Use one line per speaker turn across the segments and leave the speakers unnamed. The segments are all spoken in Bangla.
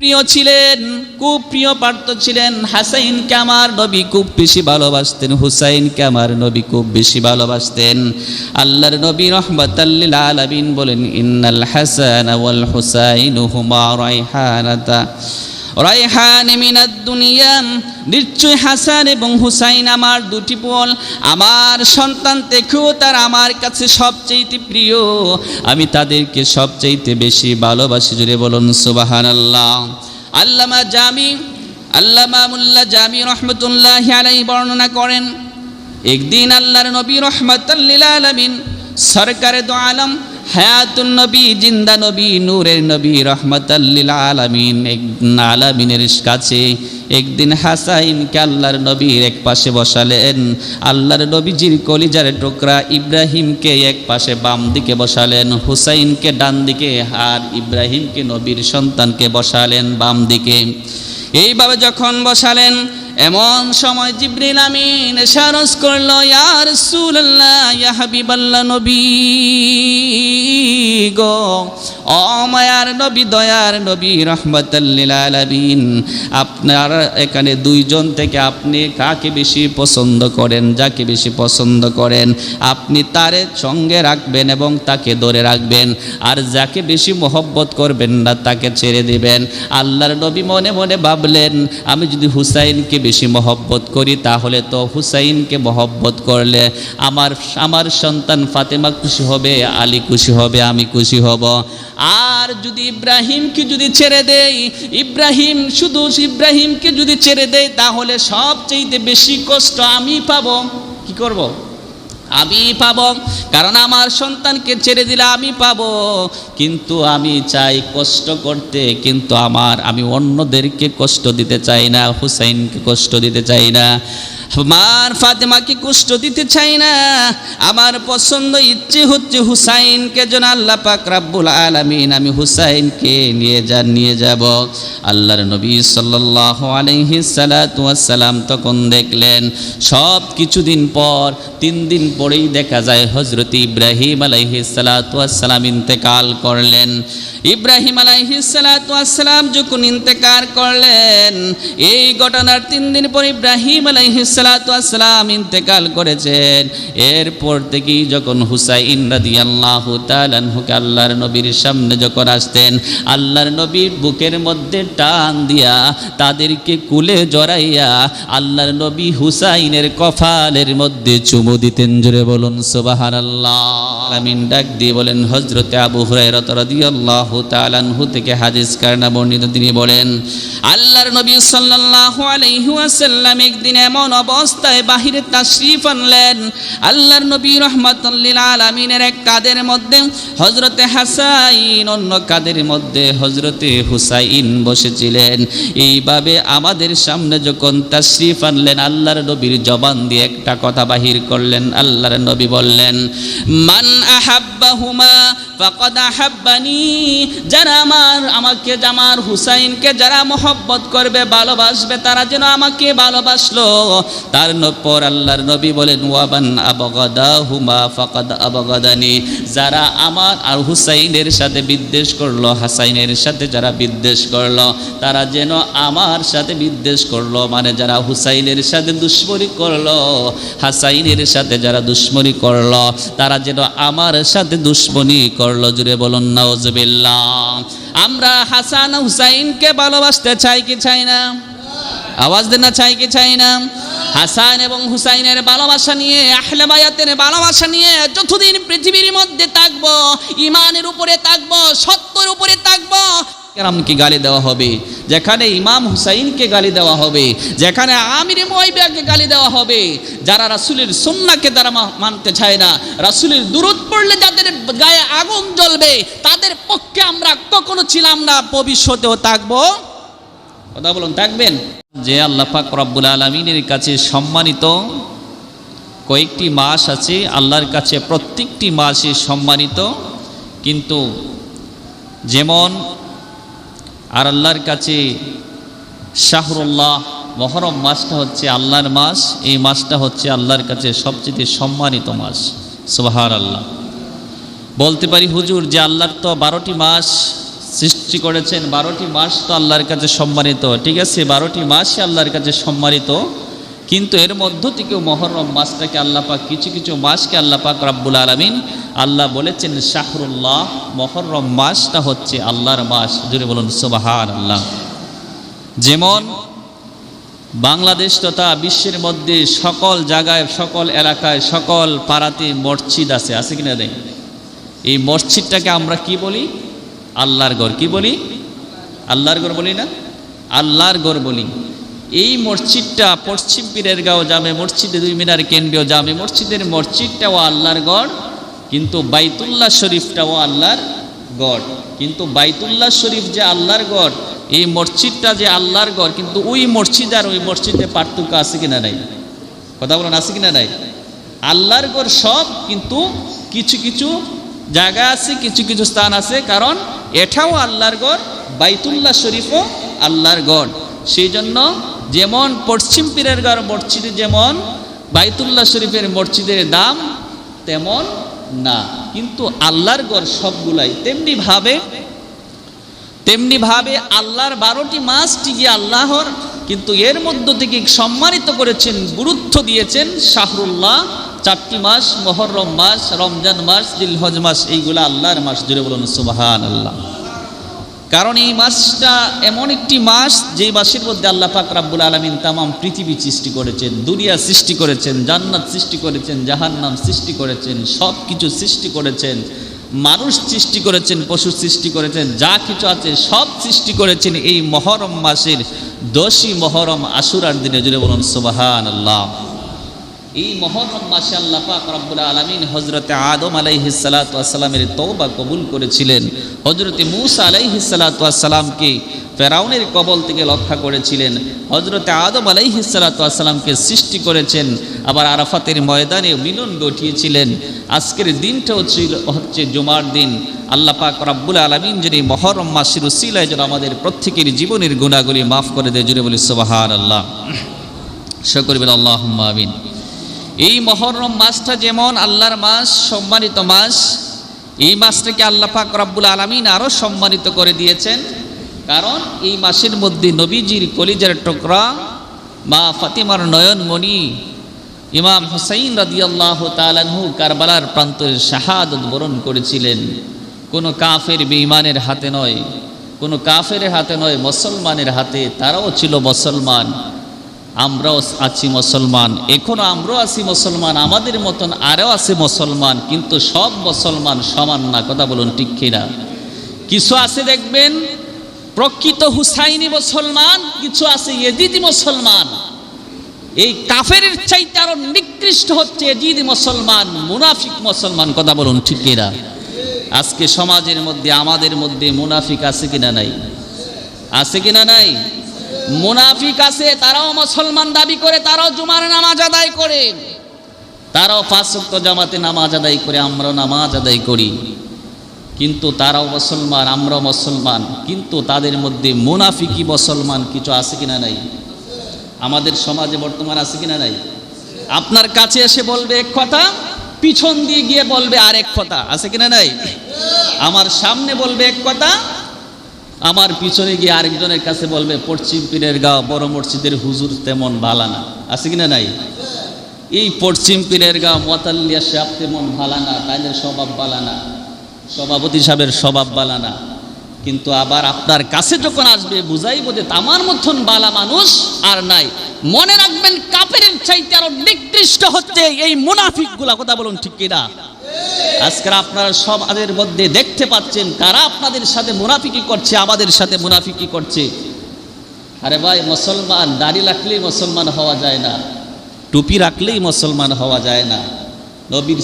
প্রিয় ছিলেন, খুব প্রিয় পার্থ ছিলেন। হাসাইনকে আমার নবী খুব বেশি ভালোবাসতেন, হুসাইনকে আমার নবী খুব বেশি ভালোবাসতেন। আল্লাহর নবী রহমতাল্লিল আলামিন বলেন, ইন্নাল হাসান হুসাইন হুমা রাইহানাতা। রাইহান মিনাদ দুনিয়া, নিশ্চয় হাসান এবং হুসাইন আমার দুটি বল আমার সন্তান থেকেও তার আমার কাছে সবচেয়ে প্রিয়। আমি তাদেরকে সবচেয়ে বেশি ভালোবাসি জুড়ে বলুন সুবাহান আল্লাহ আল্লামা জামি, আল্লামা মুল্লা জামি রহমতুল্লাহ আলাই বর্ণনা করেন, একদিন আল্লাহর নবী রহমতুল্লিল আলমিন সরকারে দো আলম হায়াতুল নবী জিন্দা নবী, নূরের নবী রহমতাল্লিল আলামিন, এক আলামিনের কাছে একদিন হাসাইনকে আল্লাহর নবীর এক পাশে বসালেন। আল্লাহর নবীজির কলিজার টুকরা ইব্রাহিমকে এক পাশে বাম দিকে বসালেন, হুসাইনকে ডান দিকে আর ইব্রাহিমকে নবীর সন্তানকে বসালেন বাম দিকে। এইভাবে যখন বসালেন এমন সময় জিব্রিল আমিন সারস করল ইয়ার সুল্লাহ ইয়া হাবিবাল্লাহ নবী গো অমায়ার নবী, দয়ার নবী রহমতাল্লিল আলামিন, আপনার এখানে দুইজন থেকে আপনি কাকে বেশি পছন্দ করেন, যাকে বেশি পছন্দ করেন, আপনি তারে সঙ্গে রাখবেন এবং তাকে ধরে রাখবেন, আর যাকে বেশি মহব্বত করবেন না, তাকে ছেড়ে দিবেন। আল্লাহর নবী মনে মনে ভাবলেন, আমি যদি হুসাইনকে বেশি মহব্বত করি, তাহলে তো হুসাইনকে মহব্বত করলে আমার আমার সন্তান ফাতেমা খুশি হবে, আলী খুশি হবে, আমি খুশি হব আর যদি ইব্রাহিমকে যদি ছেড়ে দেই, ইব্রাহিম, শুধু ইব্রাহিমকে যদি ছেড়ে দেই, তাহলে সবচেয়ে বেশি কষ্ট আমি পাবো কি করব। আমি পাব। কারণ আমার সন্তানকে ছেড়ে দিলে আমি পাব। কিন্তু আমি চাই কষ্ট করতে, কিন্তু আমার, আমি অন্যদেরকে কষ্ট দিতে চাই না, হুসাইনকে কষ্ট দিতে চাই না। আমার ফাতেমাকে কষ্ট দিতে চাই না। আমার পছন্দ ইচ্ছে হচ্ছে হুসাইনকে যেন আল্লাহ পাক রাব্বুল আলামিন, আমি হুসাইনকে নিয়ে যান নিয়ে যাব। আল্লাহর নবী সালাতু ওয়াসসালাম তখন দেখলেন সব কিছুদিন পর, তিন দিন পরেই দেখা যায় হজরত ইব্রাহিম আলাইহি সালাতু ওয়াসসালাম ইন্তেকাল করলেন। ইব্রাহিম আলাইহি সালাতু ওয়াসসালাম যখন ইন্তেকাল করলেন, এই ঘটনার তিন দিন পর ইব্রাহিম আলাইহি সালাতু ওয়াসসালাম ইন্তেকাল করেছেন। এরপর থেকেই যখন হুসাইন রাদিয়াল্লাহু তাআলা আনহুকে আল্লাহর নবীর সামনে যখন আসতেন, আল্লাহর নবীর বুকের মধ্যে টান দিয়া তাদেরকে কুলে জড়াইয়া আল্লাহর নবী হুসাইনের কফালের মধ্যে চুমু দিতেন জোরে বলুন, সুবহানাল্লাহ। আমিন ডাক দিয়ে বলেন, হযরতে আবু হুরায়রা রাদিয়াল্লাহু তাআলা আনহু থেকে হাদিস কারণা বর্ণিত তিনি বলেন, আল্লাহর নবী সাল্লাল্লাহু আলাইহি ওয়াসাল্লাম একদিন এমন অবস্থায় বাহিরে তাশরিফ আনলেন। আল্লাহর নবী রহমাতুল্লিল আলামিনের এক কাদের মধ্যে হজরতে হাসাইন, অন্য কাদের মধ্যে হজরতে হুসাইন বসেছিলেন। এইভাবে আমাদের সামনে যখন তাশরিফ আনলেন, আল্লাহর নবীর জবান দিয়ে একটা কথা বাহির করলেন আল্লাহর নবী বললেন, মান আহাব্বাহুমা ফাকাদ আহাব্বানি যারা আমার, আমাকে আমার হুসাইনকে যারা মহব্বত করবে, ভালোবাসবে, তারা যেন আমাকে ভালোবাসলো। তার পর আল্লাহর নবী বলেন ওয়াবান আবগাদাহুমা ফাকাদ আবগাদানি যারা আমার আর হুসাইনের সাথে বিদ্বেষ করল, হাসাইনের সাথে যারা বিদ্বেষ করল, তারা যেন আমার সাথে বিদ্বেষ করল মানে যারা হুসাইনের সাথে দুশ্মনী করল, হাসাইনের সাথে যারা দুশ্মনী করল। তারা যেন আমার সাথে দুশ্মনী করল। জুড়ে বলুন নওজবিল্লাহ আমরা হাসান হুসাইনকে ভালোবাসতে চাই কি চাই না? আওয়াজ দেন না, চাই কি চাই না? হাসান এবং হুসাইনের ভালোবাসা নিয়ে, আহলে বায়াতের ভালোবাসা নিয়ে যতদিন পৃথিবীর মধ্যে থাকব ইমানের উপরে থাকব, সত্যের উপরে থাকব কেরামকে গালি দেওয়া হবে, যেখানে ইমাম হুসাইনকে গালি দেওয়া হবে, যেখানে আমির ময়বিয়াকে গালি দেওয়া হবে, যারা রাসুলের সুন্নাকে তারা মানতে চায় না, রাসুলের দূরত পড়লে যাদের গায়ে আগুন জ্বলবে, তাদের পক্ষে আমরা কখনো ছিলাম না, ভবিষ্যতেও থাকব। কথা বলুন, থাকবেন? যে আল্লাহ পাক রব্বুল আলমিনের কাছে সম্মানিত, কয়েকটি মাস আছে, আল্লাহর কাছে প্রত্যেকটি মাসে সম্মানিত, কিন্তু যেমন আর আল্লাহর কাছে শাহরুল্লাহ মহরম মাসটা হচ্ছে আল্লাহর মাস, এই মাসটা হচ্ছে আল্লাহর কাছে সবচেয়ে সম্মানিত মাস। সোহার আল্লাহ বলতে পারি হুজুর যে আল্লাহর তো বারোটি মাস সৃষ্টি করেছেন, বারোটি মাস তো আল্লাহর কাছে সম্মানিত, ঠিক আছে? বারোটি মাসই আল্লাহর কাছে সম্মানিত। কিন্তু এর মধ্য থেকে মহরম মাসটাকে আল্লাহ পাক, কিছু কিছু মাসকে আল্লাহ পাক রাব্বুল আলমিন আল্লাহ বলেছেন, শাহরুল্লাহ, মহরম মাসটা হচ্ছে আল্লাহর মাস। জুড়ে বলুন সুবাহান আল্লাহ যেমন বাংলাদেশ তথা বিশ্বের মধ্যে সকল জায়গায়, সকল এলাকায়, সকল পাড়াতে মসজিদ আছে। আছে কিনা নেই? এই মসজিদটাকে আমরা কি বলি? আল্লাহর ঘর। কি বলি? আল্লাহর ঘর বলি না? আল্লাহর ঘর বলি। এই মসজিদটা পশ্চিম পীরের গাঁও যাবে মসজিদে দুই মিনার কেন্দ্রীয় যাবে মসজিদের মসজিদটাও আল্লাহর গড়, কিন্তু বাইতুল্লাহ শরীফটাও আল্লাহর গড়। কিন্তু বাইতুল্লাহ শরীফ যে আল্লাহর গড়, এই মসজিদটা যে আল্লাহর গড়, কিন্তু ওই মসজিদ আর ওই মসজিদে পার্থক্য আছে কিনা নাই? কথা বলেন, আছে কিনা নাই? আল্লাহর গড় সব, কিন্তু কিছু কিছু জায়গা আছে, কিছু কিছু স্থান আছে, কারণ এটাও আল্লাহর গড়, বাইতুল্লাহ শরীফও আল্লাহর গড়। সেই জন্য যেমন পশ্চিম পীরের গড় মসজিদে যেমন, বাইতুল্লাহ শরীফের মসজিদের দাম তেমন না। কিন্তু আল্লাহর গড় সবগুলাই তেমনিভাবে তেমনিভাবে আল্লাহর বারোটি মাস ঠিকই আল্লাহর, কিন্তু এর মধ্য থেকে সম্মানিত করেছেন, গুরুত্ব দিয়েছেন শাহরুল্লাহ। চারটি মাস, মহরম মাস, রমজান মাস দিলহজ মাস, এইগুলা আল্লাহর মাস জুড়ে বলুন সুবাহান আল্লাহ কারণ এই মাসটা এমন একটি মাস যে মাসের মধ্যে আল্লাহ পাক রাব্বুল আলমিন তামাম পৃথিবী সৃষ্টি করেছেন, দুনিয়া সৃষ্টি করেছেন, জান্নাত সৃষ্টি করেছেন, জাহান্নাম সৃষ্টি করেছেন সব কিছু সৃষ্টি করেছেন, মানুষ সৃষ্টি করেছেন, পশু সৃষ্টি করেছেন, যা কিছু আছে সব সৃষ্টি করেছেন এই মহরম মাসের দশই মহরম আশুরার দিনে। জুড়ে বলুন সুবাহান আল্লাহ এই মহরম মাসে আল্লাহ পাক রব্বুল আলমিন হজরতে আদম আলাইহিসালাতামের তৌবা কবুল করেছিলেন। হজরতে মুসা আলাইহিসালাতামকে ফেরাউনের কবল থেকে রক্ষা করেছিলেন। হজরতে আদম আলাইহিসালাতামকে সৃষ্টি করেছেন, আবার আরাফাতের ময়দানে মিলন ঘটিয়েছিলেন। আজকের দিনটাও ছিল হচ্ছে জুমার দিন। আল্লাহ পাক রব্বুল আলমিন যিনি মহরম মাসির উসিলায় যেন আমাদের প্রত্যেকের জীবনের গুণাগুলি মাফ করে দেয় জুড়ে বলি সোবাহার আল্লাহ সকরবিল আল্লাহ আমিন। এই মহরম মাসটা যেমন আল্লাহর মাস, সম্মানিত মাস, এই মাসটাকে আল্লাহ পাক রব্বুল আলমিন আরও সম্মানিত করে দিয়েছেন। কারণ এই মাসের মধ্যে নবীজির কলিজার টুকরা, মা ফাতিমার নয়নমণি, ইমাম হুসাইন রাদিয়াল্লাহ তালানহু কারবালার প্রান্তরে শাহাদত বরণ করেছিলেন। কোনো কাফের বেঈমানের হাতে নয়, কোনো কাফের হাতে নয়, মুসলমানের হাতে, তারাও ছিল মুসলমান। আমরাও আছি মুসলমান এখনও আমরাও আছি মুসলমান, আমাদের মতন আরও আছে মুসলমান, কিন্তু সব মুসলমান সমান না, কথা বলুন ঠিক কিনা? কিছু আছে দেখবেন, প্রকৃত হুসাইনি মুসলমান, কিছু আছে এজিদি মুসলমান। এই কাফের চাইতে আরও নিকৃষ্ট হচ্ছে এজিদি মুসলমান, মুনাফিক মুসলমান, কথা বলুন ঠিক কিনা? আজকে সমাজের মধ্যে, আমাদের মধ্যে মুনাফিক আছে কিনা নাই? আছে কিনা নাই? মুনাফিক আছে, তারাও মুসলমান দাবি করে, তারাও জুমার নামাজ আদায় করে। তারাও পাঁচক্ত জামাতে নামাজ আদায় করে, আমরাও নামাজ আদায় করি। কিন্তু তারাও মুসলমান, আমরাও মুসলমান। কিন্তু তাদের মধ্যে মুনাফিকি মুসলমান, কিছু আছে কিনা নাই? আমাদের সমাজে বর্তমান আছে কিনা নাই? আপনার কাছে এসে বলবে এক কথা, পিছন দিয়ে গিয়ে বলবে আর এক কথা, আছে কিনা নাই? আমার সামনে বলবে এক কথা আমার পিছনে গিয়ে আরেকজনের কাছে বলবে, পশ্চিম পীরের গাঁও বড় মসজিদের হুজুর তেমন ভালা না। আছে কিনা নাই? এই পশ্চিম পীরের গাঁও মতাল্লিয়া সাহেব তেমন ভালা না তাদের স্বভাব বালা না। সভাপতি সাহেবের স্বভাব বালা না। কিন্তু আবার আপনার কাছে যখন আসবে, বুঝাইব যে তামার মতন বালা মানুষ আর নাই। মনে রাখবেন কাপের চাইতে আরও নিকৃষ্ট হচ্ছে এই মুনাফিকগুলা কথা বলুন ঠিক কিনা? আজকের আপনারা সমাজের মধ্যে দেখতে পাচ্ছেন কারা আপনাদের সাথে মুনাফিকি করছে, আমাদের সাথে মুনাফিকি করছে। আরে ভাই, মুসলমান, দাড়ি রাখলেই মুসলমান হওয়া যায় না। টুপি রাখলেই মুসলমান হওয়া যায় না। নবীর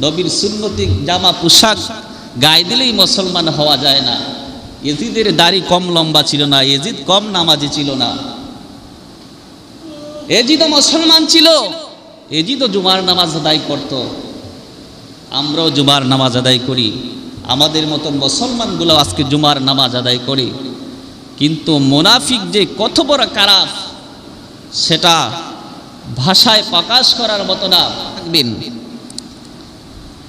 নবীর সুন্নতি, জামা, পোশাক গায়ে দিলেই মুসলমান হওয়া যায় না। এজিদের দাড়ি কম লম্বা ছিল না এজিদ কম নামাজি ছিল না। এজিদও মুসলমান ছিল, এজিদও জুমার নামাজ আদায় করত। আমরাও জুমার নামাজ আদায় করি। আমাদের মতন মুসলমানগুলো আজকে জুমার নামাজ আদায় করি। কিন্তু মোনাফিক যে কত বড় কারাফ, সেটা ভাষায় প্রকাশ করার মতো না। থাকবেন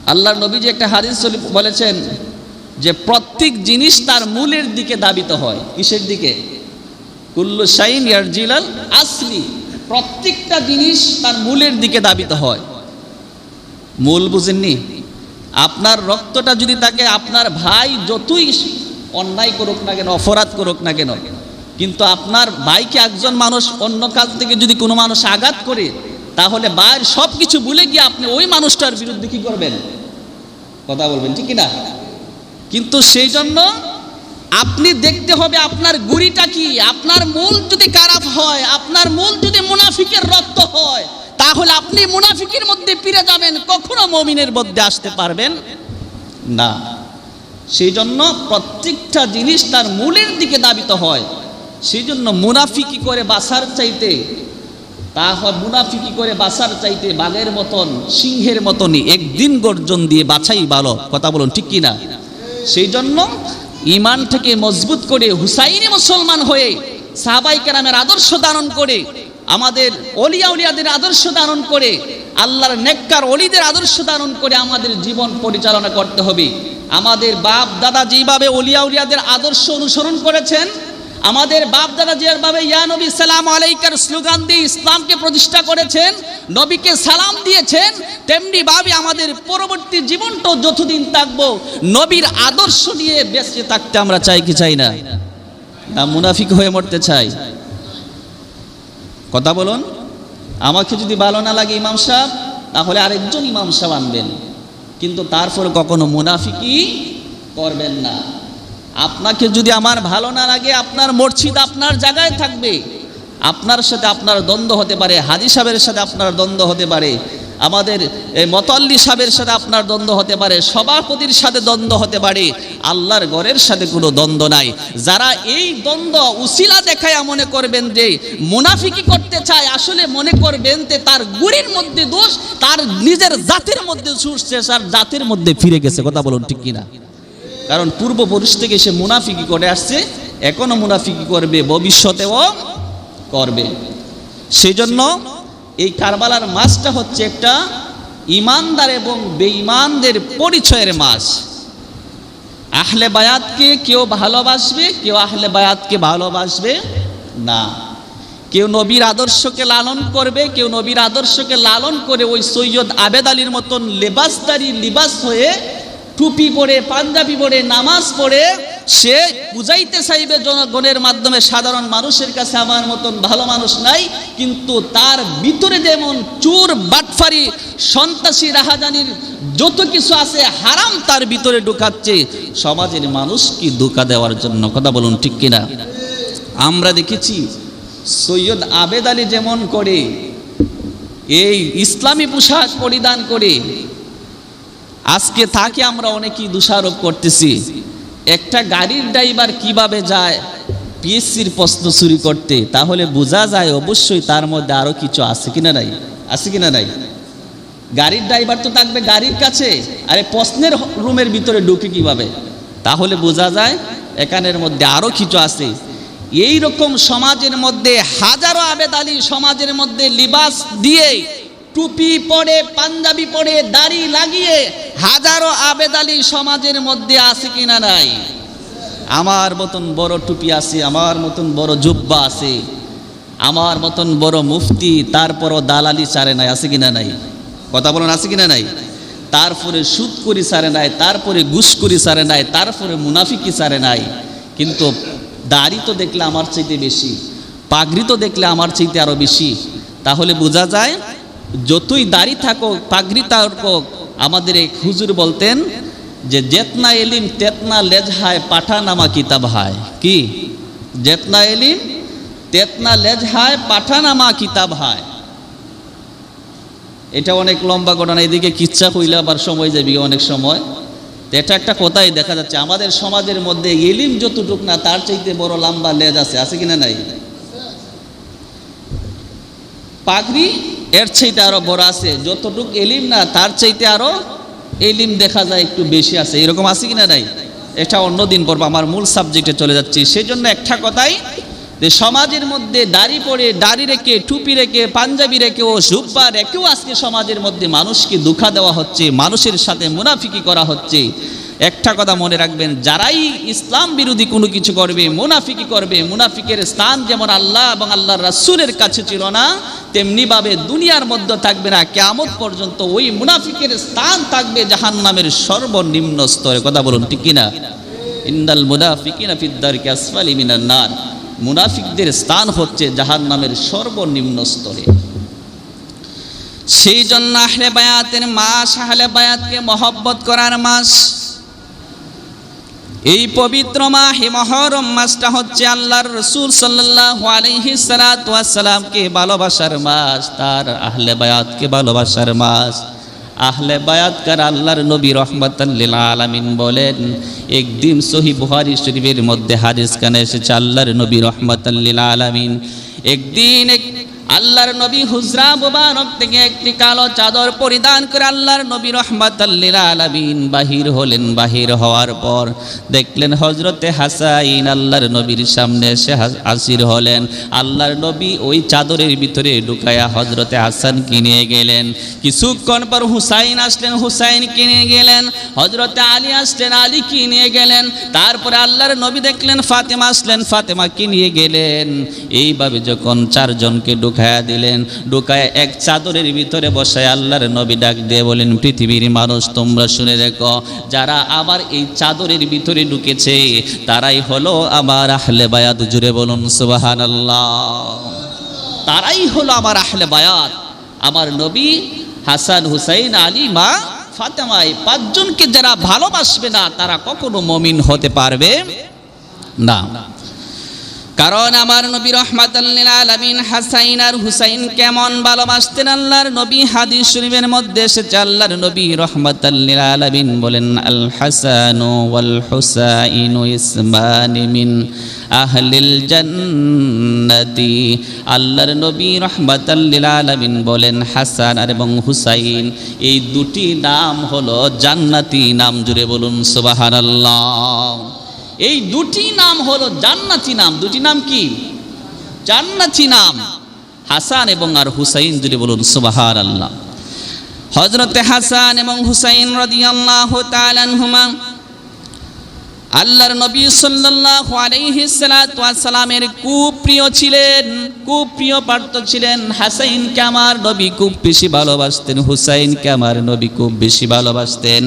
আল্লাহর নবী যে একটা হাদিস বলেছেন যে, প্রত্যেক জিনিস তার মূলের দিকে দাবিত হয়। কিসের দিকে? কুল্লু শাইন ইয়ারজিলাল আসলি। প্রত্যেকটা জিনিস তার মূলের দিকে দাবিত হয়। মূল বুঝেননি। আপনার রক্তটা যদি তাকে আপনার ভাই যতই অন্যায় করুক না কেন, অপরাধ করুক না কেন, কিন্তু আপনার ভাইকে একজন মানুষ অন্য কাজ থেকে যদি কোনো মানুষ আঘাত করে, তাহলে বাইর সব কিছু ভুলে গিয়ে আপনি ওই মানুষটার বিরুদ্ধে কি করবেন? কথা বলবেন, ঠিক না কিন্তু সেই জন্য আপনি দেখতে হবে আপনার গুড়িটা কি, আপনার মূল যদি খারাপ হয়, আপনার মূল যদি মুনাফিকের রক্ত হয়, তাহলে আপনি মুনাফিকের মধ্যে ফিরে যাবেন, কখনো মমিনের মধ্যে আসতে পারবেন? না। সেই জন্য প্রত্যেকটা জিনিস তার মূলের দিকে দাবিত হয়। সেই জন্য মুনাফিকি করে বাসার চাইতে, তা হয় মুনাফিকি করে বাসার চাইতে বাঘের মতন, সিংহের মতনই একদিন গর্জন দিয়ে বাছাই ভালো। কথা বলুন, ঠিক কি না? সেই জন্য ইমানটাকে মজবুত করে হুসাইনি মুসলমান হয়ে সাহাবাই কেরামের আদর্শ ধারণ করে আমাদের অলিয়া উলিয়াদের আদর্শ ধারণ করে, আল্লাহর নেককার অলিদের আদর্শ ধারণ করে আমাদের জীবন পরিচালনা করতে হবে। আমাদের বাপ দাদা যেভাবে অলিয়া উলিয়াদের আদর্শ অনুসরণ করেছেন, আমাদের বাপ দাদা যেভাবে ইয়া নবী সালাম আলাইকার স্লোগান দিয়ে ইসলামকে প্রতিষ্ঠা করেছেন, নবীকে সালাম দিয়েছেন, তেমনি ভাবে আমাদের পরবর্তী জীবনটাও যতদিন থাকব, নবীর আদর্শ নিয়ে বেঁচে থাকতে আমরা চাই কি চাই না? মুনাফিক হয়ে মরতে চাই। কথা বলুন। আমাকে যদি ভালো না লাগে ইমাম সাহেব, তাহলে আরেকজন ইমাম সাহেব আনবেন। কিন্তু তারপর কখনো মুনাফিকি করবেন না। আপনাকে যদি আমার ভালো না লাগে, আপনার মসজিদ আপনার জায়গায় থাকবে। আপনার সাথে আপনার দ্বন্দ্ব হতে পারে, হাজি সাহেবের সাথে আপনার দ্বন্দ্ব হতে পারে। আমাদের এই মতল্লি সাহেবের সাথে আপনার দ্বন্দ্ব হতে পারে, সভাপতির সাথে দ্বন্দ্ব হতে পারে, আল্লাহর গড়ের সাথে কোনো দ্বন্দ্ব নাই। যারা এই দ্বন্দ্ব উসিলা দেখায় মনে করবেন যে মুনাফিকি করতে চায়, আসলে মনে করবেন যে তার গুড়ির মধ্যে দোষ, তার নিজের জাতির মধ্যে ছুটছে তার জাতির মধ্যে ফিরে গেছে, কথা বলুন ঠিক কিনা? কারণ পূর্বপুরুষ থেকে সে মুনাফিকি করে আসছে, এখনও মুনাফিকি করবে, ভবিষ্যতেও করবে। সেই জন্য এই কারবালার মাসটা হচ্ছে একটা ইমানদার এবং বেঈমানদের পরিচয়ের মাস আহলে বায়াতকে কেউ ভালোবাসবে, কেউ আহলে বায়াতকে ভালোবাসবে না। কেউ নবীর আদর্শকে লালন করবে, কেউ নবীর আদর্শকে লালন করে ওই সৈয়দ আবেদ আলীর মতন লেবাসদারি, লিবাস হয়ে টুপি পরে, পাঞ্জাবি পরে, নামাজ পড়ে সে বুঝাইতে চাইবে জনগণের মাধ্যমে, সাধারণ মানুষের কাছে আমার মতন ভালো মানুষ নাই, কিন্তু তার ভিতরে যেমন চোর, বাটফারি, সন্ত্রাসী, রাহাজানির যত কিছু আছে, হারাম তার ভিতরে ঢুকাচ্ছে। সমাজের মানুষ কি ধোকা দেওয়ার জন্য? কথা বলুন ঠিক কিনা? আমরা দেখেছি সৈয়দ আবেদ আলী যেমন করে, এই ইসলামী পোশাক পরিধান করে, আজকে তাকে আমরা অনেকেই দোষারোপ করতেছি। একটা গাড়ির ড্রাইভার কীভাবে যায়? পিএসসির প্রশ্ন চুরি করতে। তাহলে বোঝা যায় অবশ্যই তার মধ্যে আরও কিছু আছে কিনা নাই। আছে কিনা নাই? গাড়ির ড্রাইভার তো থাকবে গাড়ির কাছে। আরে প্রশ্নের রুমের ভিতরে ঢুকে কীভাবে? তাহলে বোঝা যায় এখানের মধ্যে আরও কিছু আছে। এই রকম সমাজের মধ্যে হাজারো আবেদ আলী সমাজের মধ্যে লিবাস দিয়ে টুপি পরে, পাঞ্জাবি পরে, দাড়ি লাগিয়ে হাজারো আবেদ আলী সমাজের মধ্যে আছে কিনা নাই? আমার মতন বড় টুপি আছে, আমার মতন বড় জুব্বা আছে, আমার মতন বড় মুফতি, তারপরও দালালি চারে নাই, আছে কিনা নাই? কথা বলেন, আছে কিনা নাই? তারপরে সুদ করি সারে নাই, তারপরে ঘুষ করি সারে নাই, তারপরে মুনাফিকি সারে নাই, কিন্তু দাড়ি তো দেখলে আমার চাইতে বেশি, পাগড়ি তো দেখলে আমার চাইতে আরও বেশি, তাহলে বোঝা যায় যতই থাকুক, পাগড়ি থাকুক, আমাদের এই হুজুর বলতেন যে জেতনা এলিম, তেতনা লেজ হায় পাঠা নামা কিতাব হায় কি? জেতনা এলিম, তেতনা লেজ হায় পাঠা নামা কিতাব হায় এটা অনেক লম্বা ঘটনা, এদিকে কিচ্ছা হইলে আবার সময় যাবি অনেক সময়। তো এটা একটা কথাই দেখা যাচ্ছে, আমাদের সমাজের মধ্যে এলিম যতটুক না, তার চাইতে বড় লম্বা লেজ আছে আছে কিনা নাই? পাগড়ি, এর চাইতে আরও বড় আছে। যতটুক এলিম না, তার চাইতে আরও এলিম দেখা যায় একটু বেশি আছে। এরকম আছে কিনা নাই? এটা অন্যদিন পড়ব, আমার মূল সাবজেক্টে চলে যাচ্ছি। সেই জন্য একটা কথাই যে সমাজের মধ্যে দাড়ি পরে, দাড়ি রেখে, টুপি রেখে, পাঞ্জাবি রেখে ও সুব্বা রেখেও আজকে সমাজের মধ্যে মানুষকে দুঃখা দেওয়া হচ্ছে, মানুষের সাথে মুনাফিকি করা হচ্ছে। একটা কথা মনে রাখবেন, যারাই ইসলাম বিরোধী কোনো কিছু করবে, মুনাফিকি করবে, মুনাফিকের স্থান যেমন আল্লাহ এবং আল্লাহ রাসূলের কাছে ছিল না তেমনিভাবে দুনিয়ার মধ্যে থাকবে না কেমন পর্যন্ত ওই মুনাফিকের স্থান থাকবে জাহান্নামের সর্বনিম্ন স্তরে। কথা বলুন, ঠিক কিনা? ইন্দাল মুনাফিকিনা মুনাফিকদের স্থান হচ্ছে জাহান্নামের সর্বনিম্ন স্তরে। সেই জন্য আহলে বায়াতের মাস, আহলে বায়াতকে মহব্বত করার মাস। এই পবিত্র মাহে মহরম মাসটা হচ্ছে আল্লাহর রসুল সাল্লাল্লাহু আলাইহি সালাতু ওয়াসসালামকে ভালোবাসার মাস, তার আহলে বায়াতকে ভালোবাসার মাস। আহলে বায়াত কার আল্লাহর নবী রহমাতাল লিল আলামিন বলেন, একদিন সহি বুখারী শরীফের মধ্যে হাদিস কানে এসেছে, আল্লাহর নবী রহমাতাল লিল আলামিন, একদিন এক আল্লাহর নবী হুজরা মুবারক থেকে একটি কালো চাদর পরিধান করে আল্লাহর নবী রহমাতাল্লিল আলামিন বাহির হলেন, বাহির হওয়ার পর দেখলেন হজরতে হাসাইন আল্লাহর নবীর সামনে এসে হাস- হাজির হলেন। আল্লাহর নবী ওই চাদরের ভিতরে ঢুকায়া হজরতে হাসান কিনে গেলেন। কিছুক্ষণ পর হুসাইন আসলেন, হুসাইন কিনে গেলেন হজরতে আলী আসলেন, আলী কিনে গেলেন। তারপরে আল্লাহর নবী দেখলেন, ফাতেমা আসলেন, ফাতেমা কিনে গেলেন। এইভাবে যখন চারজনকে ঢুকায়া দিলেন। ঢুকায় এক চাদরের ভিতরে বসায় আল্লাহর নবী ডাক দিয়ে বলেন, পৃথিবীর মানুষ, তোমরা শুনে রেখো, যারা আবার এই চাদরের ভিতরে ঢুকেছে, তারাই হলো আমার আহলে বায়াত। জুড়ে বলুন সুবাহান তারাই হলো আমার আহলে বায়াত। আমার নবী হাসান, হুসাইন, আলী, মা, ফাতেমা, এই পাঁচজনকে যারা ভালোবাসবে না, তারা কখনো মমিন হতে পারবে না। কারণ আমার নবী রহমাতাল্লিল আলামিন হাসাইন আর হুসাইন কেমন ভালোবাসতেন? আল্লাহর নবী হাদিস শরীফের মধ্যে এসেছে, আল্লাহর নবী রহমাতাল্লিল আলামিন বলেন, আল হাসানু ওয়াল হুসাইনু ইসমানি মিন আহলিল জান্নাতি। আল্লাহর নবী রহমাতাল্লিল আলামিন বলেন, হাসান আর এবং হুসাইন, এই দুটি নাম হলো জান্নাতি নাম জুড়ে বলুন, সুবহানাল্লাহ। এই দুটি নাম হলো জান্নাতি নাম। দুটি নাম কি? জান্নাতি নাম। হাসান এবং আর হুসাইন যদি বলুন সুবাহার আল্লাহ হজরতে হাসান এবং হুসাইন রাদিয়াল্লাহু তাআলা আনহুমা আল্লাহর নবী সাল্লাল্লাহু আলাইহি সালামের খুব প্রিয় ছিলেন খুব প্রিয় পার্থ ছিলেন। হাসাইনকে আমার নবী খুব বেশি ভালোবাসতেন, হুসাইনকে আমার নবী খুব বেশি ভালোবাসতেন।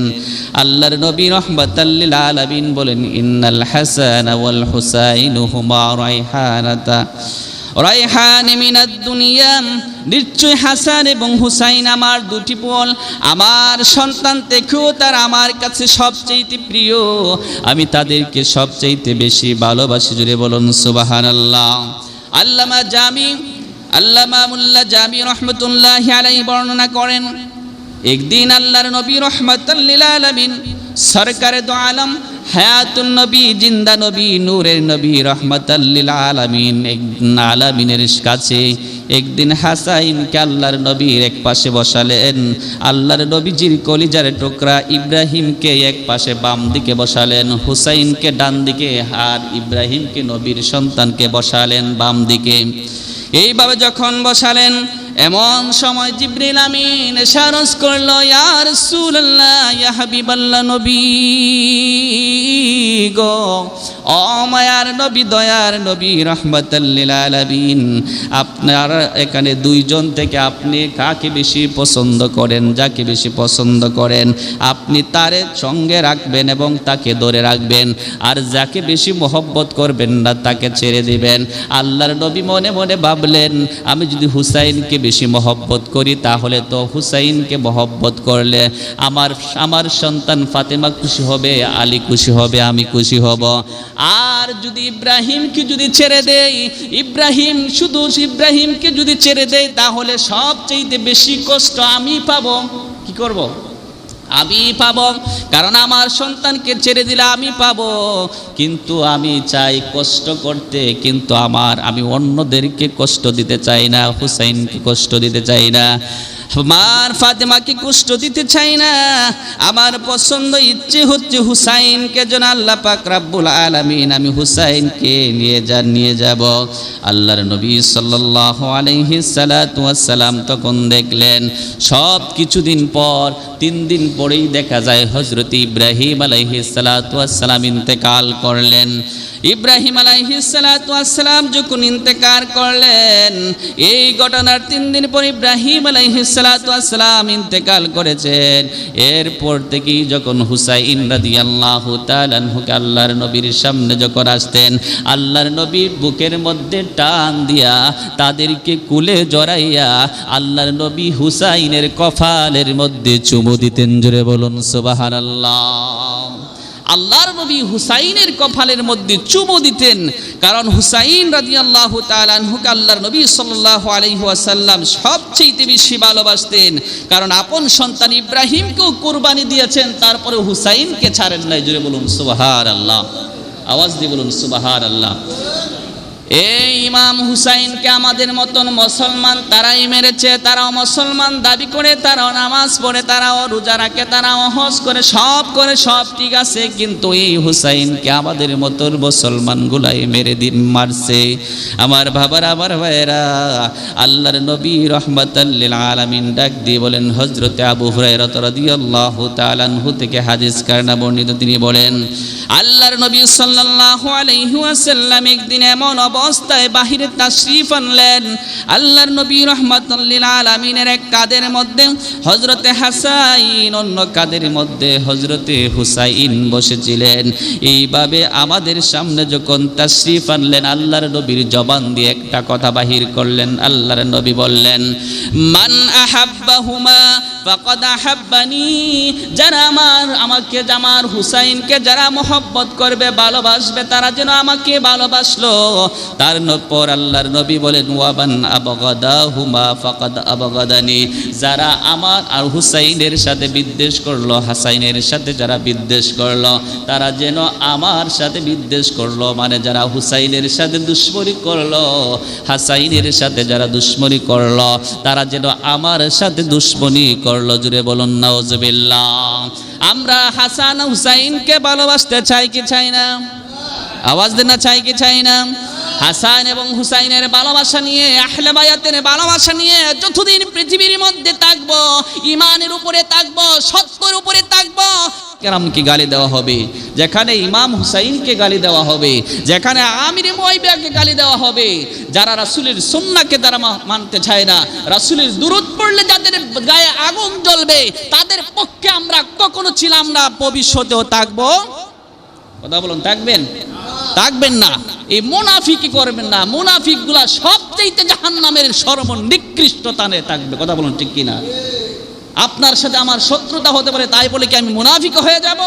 আল্লাহর নবী রহমাতাল্লিল আলামিন বলেন, ইন্নাল হাসান ওয়াল হুসাইন হুমা রাইহানাতা, রাইহান মিনাদ দুনিয়া নিশ্চয় হাসান এবং হুসাইন আমার দুটি পোল আমার সন্তান থেকেও তার আমার কাছে সবচেয়ে প্রিয়। আমি তাদেরকে সবচেয়ে বেশি ভালোবাসি। জুড়ে বলুন সুবাহান আল্লাহ আল্লামা জামি, আল্লামা মুল্লা জামি রহমতুল্লাহ আলাই বর্ণনা করেন, একদিন আল্লাহর নবী রহমতুল্লিল আলমিন সরকারে দো আলম, হায়াতুন নবী, জিন্দা নবী, নূরের নবী রহমতাল্লিল আলামিন আলামিনের কাছে, একদিন হাসাইনকে আল্লাহর নবীর এক পাশে বসালেন। আল্লাহর নবীজির কলিজার টোকরা ইব্রাহিমকে এক পাশে বাম দিকে বসালেন। হুসাইনকে ডান দিকে আর ইব্রাহিমকে নবীর সন্তানকে বসালেন বাম দিকে। এইভাবে যখন বসালেন এমন সময় জিব্রিল আমিন সারস করল, ইয়া রাসূলুল্লাহ, ইয়া হাবিবাল্লাহ নবী গো অমায়ার নবী, দয়ার নবী রহমাতাল্লিল আলামিন, আপনার এখানে দুইজন থেকে আপনি কাকে বেশি পছন্দ করেন, যাকে বেশি পছন্দ করেন, আপনি তারে সঙ্গে রাখবেন এবং তাকে ধরে রাখবেন, আর যাকে বেশি মহব্বত করবেন না, তাকে ছেড়ে দিবেন। আল্লাহর নবী মনে মনে ভাবলেন, আমি যদি হুসাইনকে বেশি মহব্বত করি, তাহলে তো হুসাইনকে মহব্বত করলে আমার আমার সন্তান ফাতেমা খুশি হবে, আলী খুশি হবে, আমি খুশি হব আর যদি ইব্রাহিমকে যদি ছেড়ে দেই, ইব্রাহিম, শুধু ইব্রাহিমকে যদি ছেড়ে দেই, তাহলে সবচেয়ে বেশি কষ্ট আমি পাবো কি করব। আমি পাব, কারণ আমার সন্তানকে ছেড়ে দিলে আমি পাব। কিন্তু আমি চাই কষ্ট করতে, কিন্তু আমার, আমি অন্যদেরকে কষ্ট দিতে চাই না, হুসাইনকে কষ্ট দিতে চাই না, আমার ফাতেমাকে কষ্ট দিতে চাই না। আমার পছন্দ ইচ্ছে হচ্ছে হুসাইনকে যেন আল্লাহ পাক রাব্বুল আলামিন, আমি হুসাইনকে নিয়ে যা, নিয়ে যাব। আল্লাহর নবী সাল্লাল্লাহু আলাইহি সালাতু ওয়াসসালাম তখন দেখলেন সব কিছুদিন পর, তিন দিন পর পরেই দেখা যায় হজরত ইব্রাহিম আলাইহিসালাম ইন্তেকাল করলেন। ইব্রাহিম আলাইহিসালাম যখন ইন্তেকার করলেন, এই ঘটনার তিন দিন পর ইব্রাহিম আলাইহিসালাম ইন্তেকাল করেছেন। এরপর থেকেই যখন হুসাইন রাদি আল্লাহ তালানহুকে আল্লাহর নবীর সামনে যখন আসতেন, আল্লাহর নবীর বুকের মধ্যে টান দিয়া তাদেরকে কুলে জড়াইয়া আল্লাহর নবী হুসাইনের কফালের মধ্যে চুমু দিতেন। জোরে বলুন সুবাহান আল্লাহ আল্লাহর নবী হুসাইনের কপালের মধ্যে চুমু দিতেন। কারণ হুসাইন রাজি আল্লাহ আনহুকে আল্লাহর নবী সাল্লাহ আলাইহি ওয়াসাল্লাম সবচেয়ে বেশি ভালোবাসতেন। কারণ আপন সন্তান ইব্রাহিমকেও কোরবানি দিয়েছেন তারপরে হুসাইনকে ছাড়েন নাই। জুড়ে বলুন সুবাহার আল্লাহ আওয়াজ দিয়ে বলুন, সুবহানাল্লাহ। এই ইমাম হুসাইনকে আমাদের মতন মুসলমান তারাই মেরেছে, তারাও মুসলমান দাবি করে, তারাও নামাজ পড়ে, তারাও রোজা রাখে, তারাও হজ করে, সব করে, সব ঠিক আছে, কিন্তু এই হুসাইনকে আমাদের মতন মুসলমান গুলাই মেরে দিন, মারছে। আমার বাবার, আমার ভাইরা আল্লাহর নবী রহমতাল্লিল আলামিন ডাক দিয়ে বলেন হজরতে আবু হুরাইরা রাদিয়াল্লাহু তাআলা আনহু থেকে হাদিস কারণা বর্ণিত, তিনি বলেন, আল্লাহর নবী সাল্লাল্লাহু আলাইহি ওয়াসাল্লাম একদিন এমন অবস্থায় বাহিরে তাশরিফ আনলেন। আল্লাহর নবী রহমাতুল্লিল আলামিনের এক কাদের মধ্যে হজরতে হাসাইন, অন্য কাদের মধ্যে হজরতে হুসাইন বসেছিলেন। এইভাবে আমাদের সামনে যখন তাশরিফ আনলেন, আল্লাহর নবীর জবান দিয়ে একটা কথা বাহির করলেন। আল্লাহর নবী বললেন, মান আহাব্বাহুমা যারা আমার, আমাকে আমার হুসাইনকে যারা মোহব্বত করবে, ভালোবাসবে, তারা যেন আমাকে ভালোবাসলো। তার পর আল্লাহর নবী বলেন ওয়াবান আবগাদাহুমা ফাকাদ আবগাদানি। যারা আমার আর হুসাইনের সাথে বিদ্বেষ করল, হাসাইনের সাথে যারা বিদ্বেষ করল, তারা যেন আমার সাথে বিদ্বেষ করল মানে যারা হুসাইনের সাথে দুশ্মনী করল, হাসাইনের সাথে যারা দুশ্মনী করল, তারা যেন আমার সাথে দুশ্মনী করল। জুড়ে বলুন আমরা হাসান হুসাইনকে ভালোবাসতে চাই কি চাই না? আওয়াজ দেনা চাই কি চাই না? হাসান এবং হুসাইনের ভালোবাসা নিয়ে, আহলে বায়াতের ভালোবাসা নিয়ে যতদিন পৃথিবীর মধ্যে থাকব ইমানের উপরে থাকব, সত্যের উপরে থাকব কেরামকে গালি দেওয়া হবে, যেখানে ইমাম হুসাইনকে গালি দেওয়া হবে, যেখানে আমির ময়বিয়াকে গালি দেওয়া হবে, যারা রাসুলের সুন্নাকে তারা মানতে চায় না, রাসুলের দূরত পড়লে যাদের গায়ে আগুন জ্বলবে, তাদের পক্ষে আমরা কখনো ছিলাম না, ভবিষ্যতেও থাকব। কথা বলুন, থাকবেন? থাকবেন না। এই মুনাফিকি করবেন না। মুনাফিকগুলা সবচেয়ে জাহান নামের সর্ব নিকৃষ্ট তানে থাকবে। কথা বলুন ঠিক কিনা? আপনার সাথে আমার শত্রুতা হতে পারে, তাই বলে কি আমি মুনাফিক হয়ে যাব?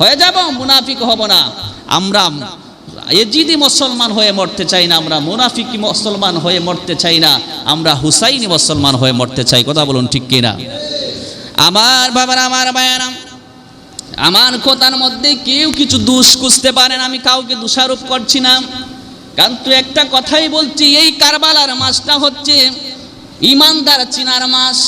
হয়ে যাব? মুনাফিক হব না। আমরা এজিদি মুসলমান হয়ে মরতে চাই না, আমরা মুনাফিকি মুসলমান হয়ে মরতে চাই না, আমরা হুসাইনি মুসলমান হয়ে মরতে চাই, কথা বলুন ঠিক কিনা? আমার বাবার, আমার বায়ানাম আমার কথার মধ্যে কেউ কিছু দোষ খুঁজতে পারেন আমি কাউকে দোষারোপ করছি না। কারণ কিন্তু একটা কথাই বলছি, এই কারবালার মাসটা হচ্ছে ইমানদার চিনার মাস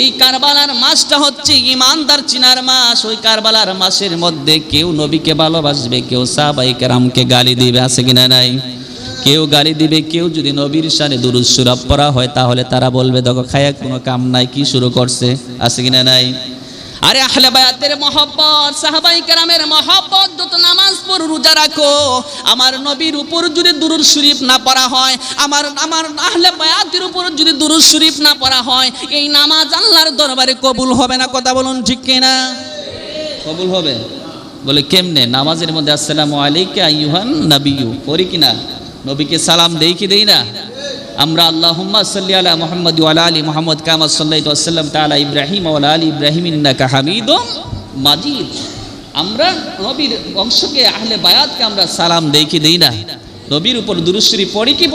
এই কারবালার মাসটা হচ্ছে ইমানদার চিনার মাস ওই কারবালার মাসের মধ্যে কেউ নবীকে ভালোবাসবে, কেউ সাহাবাই রামকে গালি দিবে, আছে কিনা নাই? কেউ গালি দিবে, কেউ যদি নবীর সানে দুরুজ সুরাপ পরা হয়, তাহলে তারা বলবে, দেখো খায়া কোনো কাম নাই, কি শুরু করছে, আছে কিনা নাই? আরে আহলে বায়াতের মহব্বত, সাহাবাই কেরামের মহব্বত, যত নামাজ পড়ো, রোজা রাখো। আমার নবীর উপর যদি দুরুদ শরীফ না পড়া হয়, আমার আমার আহলে বায়াতের উপর যদি দুরুদ শরীফ না পড়া হয়, এই নামাজ আল্লাহর দরবারে কবুল হবে না, কথা বলুন ঠিক কিনা? কবুল হবে। বলে, কেমনে? নামাজের মধ্যে আসসালামু আলাইকা আইয়ুহান নাবিয়ু পড়ি কিনা? নবীকে সালাম দেই কি দেই না? আমরা আল্লাহ সাল্লি আলা মোহাম্মদ আলা মুহাম্মদ কামা সাল্লাইতু ওয়াসাল্লাম তাআলা ইব্রাহিম ওয়া আলী ইব্রাহিম ইন্নাকা মাজিদ। আমরা নবীর বংশকে আহলে বায়াতকে আমরা সালাম দেখি দেই না? নবীর উপর দুরুশ্রী পড়ি কি